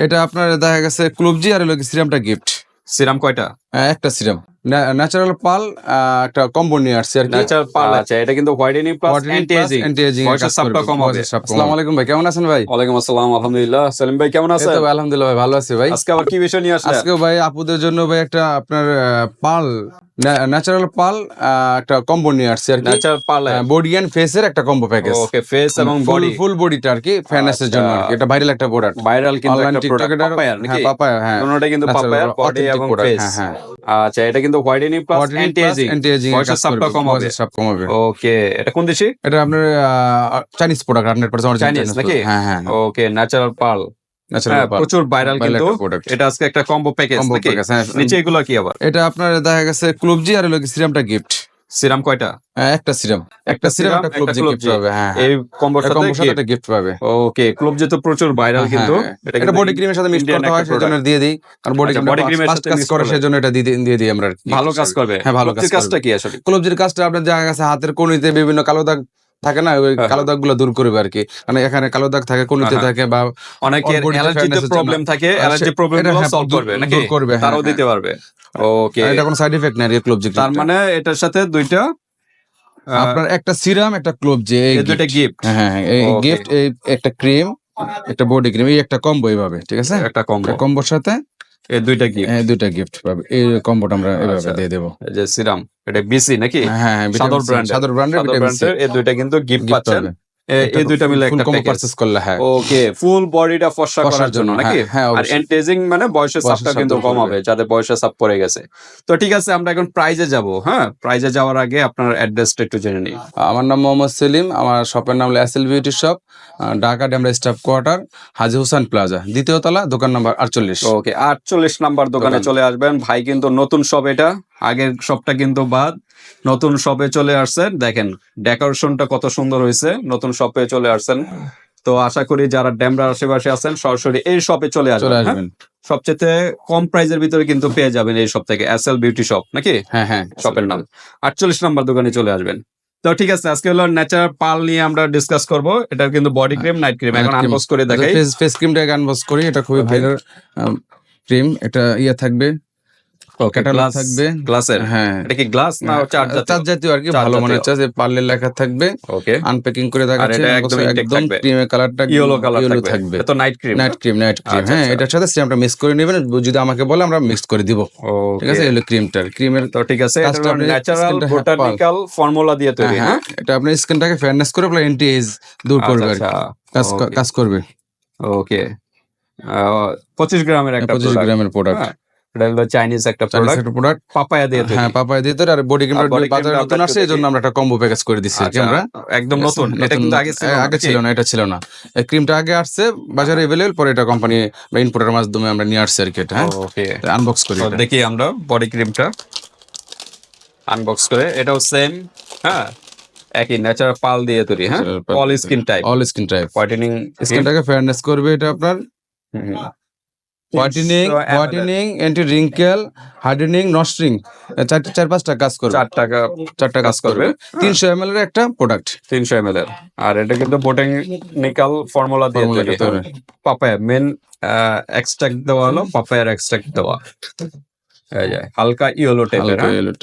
এটা আপনার দেখা গেছে ক্লুবজি আর হলো সিরামটা গিফট সিরাম কয়টা? একটা সিরাম ন্যাচারাল পাল একটা কম্বো নিয়ে আসছে আর ন্যাচারাল পাল আছে এটা কিন্তু whitening plus anti ageing anti ageing বয়সের কম হবে। আসসালামু আলাইকুম ভাই কেমন আছেন ভাই? ওয়ালাইকুম আসসালাম আলহামদুলিল্লাহ। সেলিম ভাই কেমন এই আছেন? তো ভাই, আলহামদুলিল্লাহ ভাই ভালো আছি ভাই। আজকে আবার কি বিষয় নিয়ে আসলেন? আজকে ভাই আপুদের জন্য ভাই একটা আপনার আহ, পাল। ন্যাচারাল পাল একটা কম্বো নিয়ে আসছে আর ন্যাচারাল পাল বডি এন্ড ফেসের একটা কম্বো প্যাকেজ ওকে ফেস এবং বডি ফুল বডিটা আর কি ফ্যানেসের জন্য আর কি। আচ্ছা। এটা ভাইরাল একটা প্রোডাক্ট ভাইরাল কিন্তু একটা প্রোডাক্ট পাপায়ার নাকি? হ্যাঁ পাপায়া হ্যাঁ। দুটোটা কিন্তু Natural, পাপায়ার বডি এবং ফেস হ্যাঁ, হ্যাঁ। আচ্ছা এটা কিন্তু whitening plus anti ageing anti-aging এর বয়সের কাজ চাপটা কম হবে। কমাবে ওকে এটা কোন দেশি? এটা আপনার Chinese product hundred percent Chinese নাকি? হ্যাঁ হ্যাঁ ওকে ন্যাচারাল পাল প্রচুর ভাইরাল কিন্তু। এটা আজকে একটা কম্বো প্যাকেজ হ্যাঁ। নিচে এগুলো কি আবার? এটা আপনার দেখা গেছে ক্লুবজি আর হলো সিরামটা গিফট সিরাম কয়টা? একটা সিরাম একটা সিরাম একটা ক্লুবজি গিফট পাবে হ্যাঁ এই কম্বোর সাথে গিফট পাবে। ওকে ক্লব যেহেতু প্রচুর ভাইরাল হ্যাঁ, কিন্তু। হ্যাঁ। এটা বডি ক্রিমের সাথে মিক্স করতে হয় সেজন্য দিয়ে দিই। আর বডি ক্রিম body cream এর ফার্স্ট সাথে কাজ করে সেজন্য এটা দিয়ে দিই- দিয়ে দিই আমরা ভালো কাজ করবে। হ্যাঁ, ভালো কাজ কাজটা কি আসলে? ক্লবজির কাজটা আপনার দেখা গেছে হাতের কনুইতে বিভিন্ন কালো দাগ থাকে না ওই হ্যাঁ, কালো দাগগুলো দূর করবে আর কি। মানে এখানে কালো দাগ থাকে কনুইতে হ্যাঁ। থাকে বা অনেকের body অ্যালার্জিতে প্রবলেম থাকে অ্যালার্জি সে- প্রবলেমগুলো হ্যাঁ, সলভ করবে নাকি? দূর করবে, হ্যাঁ, তারও হ্যাঁ। দিতে পারবে। ওকে এটা কোনো সাইড এফেক্ট নাই এই ক্লবজি তার মানে এটার সাথে দুইটা আপনার একটা সিরাম একটা এই এই দুইটা গিফট হ্যাঁ হ্যাঁ এই গিফট এই একটা ক্রিম একটা বডি ক্রিম এই একটা কম্বো এইভাবে ঠিক আছে? একটা কম্বো কম্বোর সাথে এই দুইটা গিফট এই দুইটা গিফট পাবে। এই কম্বোটা আমরা এভাবে আচ্ছা। দিয়ে দেবো। এই যে সিরাম এটা বিসি নাকি? হ্যাঁ হ্যাঁ সাদর ব্র্যান্ড। সাদর ব্র্যান্ডের এই দুইটা কিন্তু গিফট পাচ্ছেন। এই দুইটা মিলে একটা কম্বো পারচেজ করলে হ্যাঁ। ওকে ফুল বডিটা ফর্সা করার জন্য নাকি? হ্যাঁ, আর এন্টেজিং মানে বয়সের চাপটা কিন্তু দূর কম হবে যাদের বয়সের পড়ে গেছে। তো ঠিক আছে আমরা এখন প্রাইজে যাব হ্যাঁ? প্রাইজে যাওয়ার আগে আপনার অ্যাড্রেসটা একটু জেনে নিই। আমার নাম মোহাম্মদ সেলিম আমার শপের নাম হলো SL beauty shop Dhaka Demra staff quarter Haji Hossain plaza দ্বিতীয় তলা দোকান নাম্বার আটচল্লিশ। ওকে আটচল্লিশ নাম্বার দোকানে চলে আসবেন। ভাই কিন্তু নতুন শপ এটা। আগের শপটা কিন্তু বাদ। নতুন শপে চলে আসছেন। দেখেন ডেকোরেশনটা কত সুন্দর হয়েছে। নতুন শপে চলে আসছেন। তো আশা করি যারা ড্যামরার আশেপাশে আছেন সরাসরি এই শপে চলে চলে আসবেন। হ্যাঁ? সবচেয়ে কম প্রাইজের ভিতরে কিন্তু পেয়ে যাবেন এই শপ থেকে। এস এল বিউটি শপ নাকি? হ্যাঁ হ্যাঁ শপের নাম আটচল্লিশ নাম্বার দোকানে চলে আসবেন। তো ঠিক আছে আজকে হলো ন্যাচারাল পাল নিয়ে আমরা ডিসকাস করব। এটা কিন্তু বডি ক্রিম নাইট ক্রিম এখন আনবক্স করে দেখাই। ফেস ক্রিমটা আনবক্স করি। এটা খুবই. ভাইরাল ক্রিম এটা ইয়ে থাকবে। ক্যাটালগ গ্লাস থাকবে। গ্লাসের হ্যাঁ। এটা কি গ্লাস না চার্জ জাতীয়? আর কি ভালো মনে হচ্ছে যে পার্লের লেখা থাকবে। ওকে আনপ্যাকিং করে দেখাচ্ছে একদম একদম থাকবে। ক্রিমের কালারটা ইয়েলো কালার থাকবে। তো night cream night cream night cream আচ্ছা, হ্যাঁ আচ্ছা। এটার সাথে সিরামটা মিক্স করে নেবেন যদি আমাকে বলে আমরা মিক্স করে দিব। ঠিক আছে? ক্রিমটার ক্রিমের তো ঠিক আছে এটা ন্যাচারাল বোটানিক্যাল ফর্মুলা দিয়ে তৈরি হ্যাঁ হ্যাঁ? এটা আপনার স্কিনটাকে ফেয়ারনেস করে প্লাস এন্টি এজ দূর করবে আর কাজ Okay. কাজ করবে। ওকে পঁচিশ গ্রামের একটা পঁচিশ গ্রামের প্রোডাক্ট এটা হলো চাইনিজ একটা প্রোডাক্ট প্রোডাক্ট পাপায়া দিয়ে হ্যাঁ পাপায় দিতে আর বডি ক্রিম বাজারে নতুন আমরা আসছে এই আমরা একটা কম্বো প্যাকেজ করে আচ্ছা, আমরা একদম নতুন। এটা কিন্তু আগে ছিল আগে ছিল না এটা ছিল না। ক্রিমটা আগে আসছে বাজারে পরে এটা কোম্পানি ইনপুটের মাধ্যমে আমরা নিয়ে আসছি আর কি এটা হ্যাঁ। ওকে আনবক্স করি দেখি আমরা বডি ক্রিমটা আনবক্স করে এটাও সেম হ্যাঁ একই ন্যাচারাল পাল দিয়ে তৈরি হ্যাঁ all skin type all skin type whitening স্কিনটাকে ফেয়ারনেস করবে এটা আপনার। Whitening whitening anti wrinkle hardening নস্ট্রিং চার চার পাঁচটা কাজ করবে। চার টাকা চারটা কাজ করবে। তিনশো এম এর একটা প্রোডাক্ট তিনশো এম এর। আর এটা কিন্তু বোটানিক্যাল ফর্মুলা দিয়ে তৈরি পাপায়া মেন এক্সট্রাক্ট দেওয়া হলো পাপায়ার এক্সট্রাক্ট দেওয়া। হালকা ইয়েলো টাইপের হালকা yellow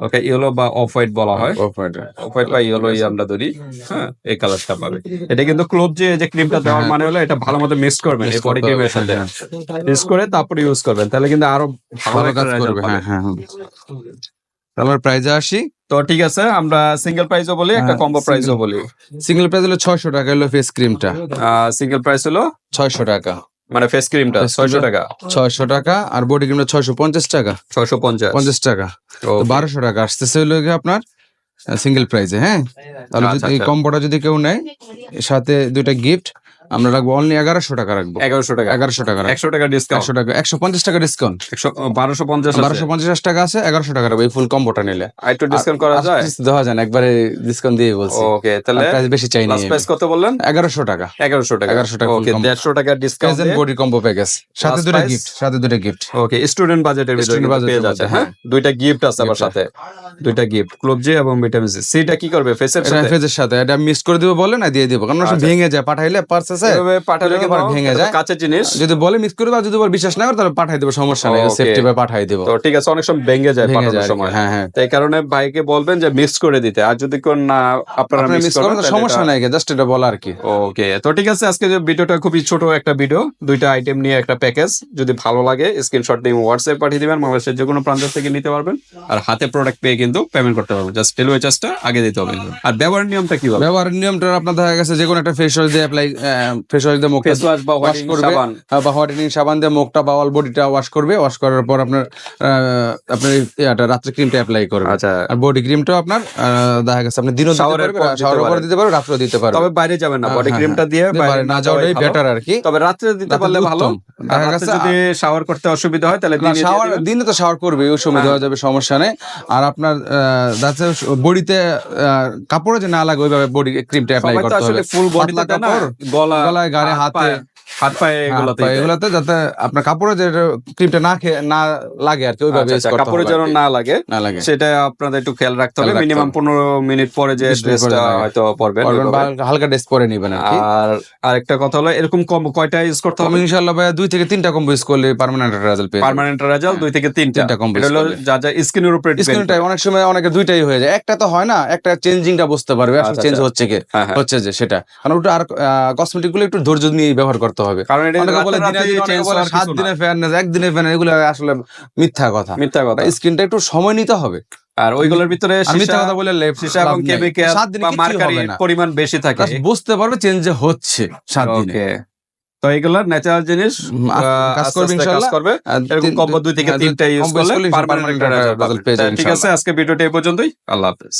হালকা ইয়েলো বা অফ হোয়াইট বলা হয়। white এর। অফ হোয়াইট বা ইয়েলোই আমরা ধরি। হ্যাঁ এই কালারটা পাবে। এটা কিন্তু ক্লোভ যে যে ক্রিমটা দেওয়ার মানে হলো এটা ভালো মতো মিক্স করবেন এই হ্যাঁ। বডি ক্রিমের সাথে। হ্যাঁ। মিক্স করে তারপরে ইউজ করবেন। তাহলে কিন্তু আরও ভালো কাজ করবে হ্যাঁ হ্যাঁ হ্যাঁ। আমরা প্রাইজে আসি। তো ঠিক আছে আমরা সিঙ্গেল প্রাইসও বলি একটা হ্যাঁ, কম্বো প্রাইসও বলি। সিঙ্গেল প্রাইস হলো ছয়শো টাকা হলো ফেস ক্রিমটা সিঙ্গেল প্রাইস হলো ছয়শো টাকা। মানে ফেস ক্রিমটা ছয়শো টাকা। ছয়শো টাকা আর বডি ক্রিমটা ছয়শো পঞ্চাশ টাকা। ছয়শো পঞ্চাশ। পঞ্চাশ টাকা. বারোশো টাকা আসতেছে হলো আপনার সিঙ্গেল প্রাইজে হ্যাঁ? তাহলে আচ্ছা, যদি আচ্ছা। কম্বোটা যদি কেউ নেয় সাথে দুইটা গিফট আমরা রাখব অনলি এগারোশো টাকা রাখব। এগারোশো টাকা। এগারোশো টাকা একশো টাকা ডিসকাউন্ট একশো টাকা একশো পঞ্চাশ টাকা ডিসকাউন্ট একশো বারোশো পঞ্চাশ বারোশো পঞ্চাশ টাকা আছে এগারোশো টাকা রাখব। এই ফুল কম্বোটা নিলে। একটু ডিসকাউন্ট করা যায়? দেওয়া যায় একবারে ডিসকাউন্ট দিয়ে বলছি। ওকে তাহলে প্রাইস বেশি চাই নি প্রাইস কত বললেন? এগারোশো টাকা। এগারোশো টাকা। 1100 টাকা ওকে দেড়শো টাকা ডিসকাউন্ট বডি কম্বো প্যাকেজ সাথে দুটো গিফট সাথে দুটো গিফট ওকে স্টুডেন্ট বাজেটের ভিতরে পেয়ে যাচ্ছে হ্যাঁ। দুইটা গিফট আছে আমার সাথে। দুইটা গিফট ক্লোব জি এবং ভিটামিন সি সিটা কি করবে? ফেসের সাথে? ফেজের সাথে। এটা মিক্স করে দিব বলে না দিয়ে দিব। কারণ আচ্ছা। ভেঙে যায় পাঠাইলে পার্সেস আছে? এভাবে পাঠালে কিন্তু ভেঙে যায়। কাঁচের জিনিস। যদি বলে মিস করে দাও যদি বলে বিশ্বাস না করে তাহলে পাঠাই দেবো সমস্যা নেই সেফটি ভাবে পাঠাই দেবো। তো ঠিক আছে অনেক সময় ভেঙে যায় পাঠানোর। সময়। হ্যাঁ হ্যাঁ। তো এই কারণে ভাইকে বলবেন যে মিক্স করে দিতে। আর যদি কোন না আপনারা মিক্স করেন সমস্যা নাই জাস্ট এটা বলা আর কি ওকে তো ঠিক আছে আজকে যে ভিডিওটা খুবই ছোট একটা ভিডিও দুইটা আইটেম নিয়ে একটা প্যাকেজ যদি ভালো লাগে স্ক্রিনশট দিয়ে হোয়াটসঅ্যাপ পাঠিয়ে দিবেন বাংলাদেশের যে কোনো প্রান্ত থেকে নিতে পারবেন। আর হাতে প্রোডাক্ট পেয়ে কিন্তু পেমেন্ট করতে পারবেন জাস্ট ডেলিভারি চার্জটা আগে দিতে হবে আর ব্যবহারের নিয়মটা কি হবে ব্যবহারের নিয়মটা আপনার দেখা গেছে যে কোনো একটা ফেস ওয়াশ দিয়ে অ্যাপ্লাই ফেস ওয়াশ দিয়ে ফেস ওয়াশ বা সাবান। বা হোয়াইটেনিং সাবান দিয়ে মুখটা বা অল বডিটা ওয়াশ করবে ওয়াশ করার পর আপনার আপনার রাত্রে ক্রিমটা অ্যাপ্লাই করবে। আচ্ছা। আর বডি ক্রিমটাও আপনার দেখা গেছে আপনি দিনও দিতে পারবেন পর দিতে শাওয়ার পরে দিতে পারবেন রাত্রেও দিতে পারবেন। তবে বাইরে যাবেন না হ্যাঁ, বডি হ্যাঁ, ক্রিমটা দিয়ে বাইরে না যাওয়াটাই বেটার আর কি। তবে রাত্রে দিতে পারলে ভালো। দেখা গেছে যদি শাওয়ার করতে অসুবিধা হয় তাহলে দিনে শাওয়ার। দিনে তো শাওয়ার করবে ওই সময় হ্যাঁ। দেওয়া যাবে সমস্যা নেই। আর আপনার যাতে বডিতে কাপড়ে যে না লাগে ওইভাবে বডি ক্রিমটা অ্যাপ্লাই করতে আসলে হবে ফুল বডিতে না গলা গলায়, গাড়ে, হাত হাতে। পায়ে- এগুলোতে এগুলাতে যাতে আপনার কাপড়ে যে ক্রিমটা না না লাগে আর কি ওইভাবে আচ্ছা, কাপড়ে যেন না লাগে না লাগে। সেটা আপনাদের একটু খেয়াল রাখতে হবে। মিনিমাম পনেরো মিনিট পরে যে 20 মিনিট পরে ড্রেসটা হয়তো পরবেন। হালকা ড্রেস পরে নিবেন আর আরেকটা কথা হলো এরকম কম কয়টা ইউজ করতে হবে? ইনশাআল্লাহ ভাই দুই থেকে তিনটা কম্বো ইউজ করলে পার্মানেন্ট রেজাল্ট পেয়ে পার্মানেন্ট রেজাল্ট দুই থেকে তিনটা। combo হলো যা যা স্কিনের উপরে স্ক্রিনটাই অনেক সময় অনেকে দুইটাই হয়ে যায়। একটা তো হয় না একটা চেঞ্জিংটা বুঝতে পারবে আসলে আচ্ছা, চেঞ্জ আচ্ছা। হচ্ছে কি? হ্যাঁ, হ্যাঁ। হচ্ছে যে সেটা। কারণ ওটা আর কসমেটিকগুলো একটু ধৈর্য নিয়ে ব্যবহার করতে হবে। কারণ এটা বলে দিনে দিনে, অনেকে হওয়ার সাত দিনে ফ্যান একদিনে ফ্যান এগুলো আসলে মিথ্যা কথা। মিথ্যা কথা। স্ক্রিনটা একটু সময় নিতে হবে। আর ওইগুলোর ভিতরে আর মিথ্যা কথা বলে সীসা এবং কেমিক্যাল বা মার্কারি পরিমাণ বেশি থাকে। বুঝতে পারবে চেঞ্জ হচ্ছে সাত দিনে। তো এগুলা ন্যাচারাল জিনিস কাজ করবে ইনশাআল্লাহ। করবে। এরকম কম্বো দুই থেকে হ্যাঁ, তিনটা ইউজ করলে পার্মানেন্ট পেয়ে যাবেন ঠিক আছে আজকে ভিডিওটা এই পর্যন্তই। আল্লাহ হাফেজ।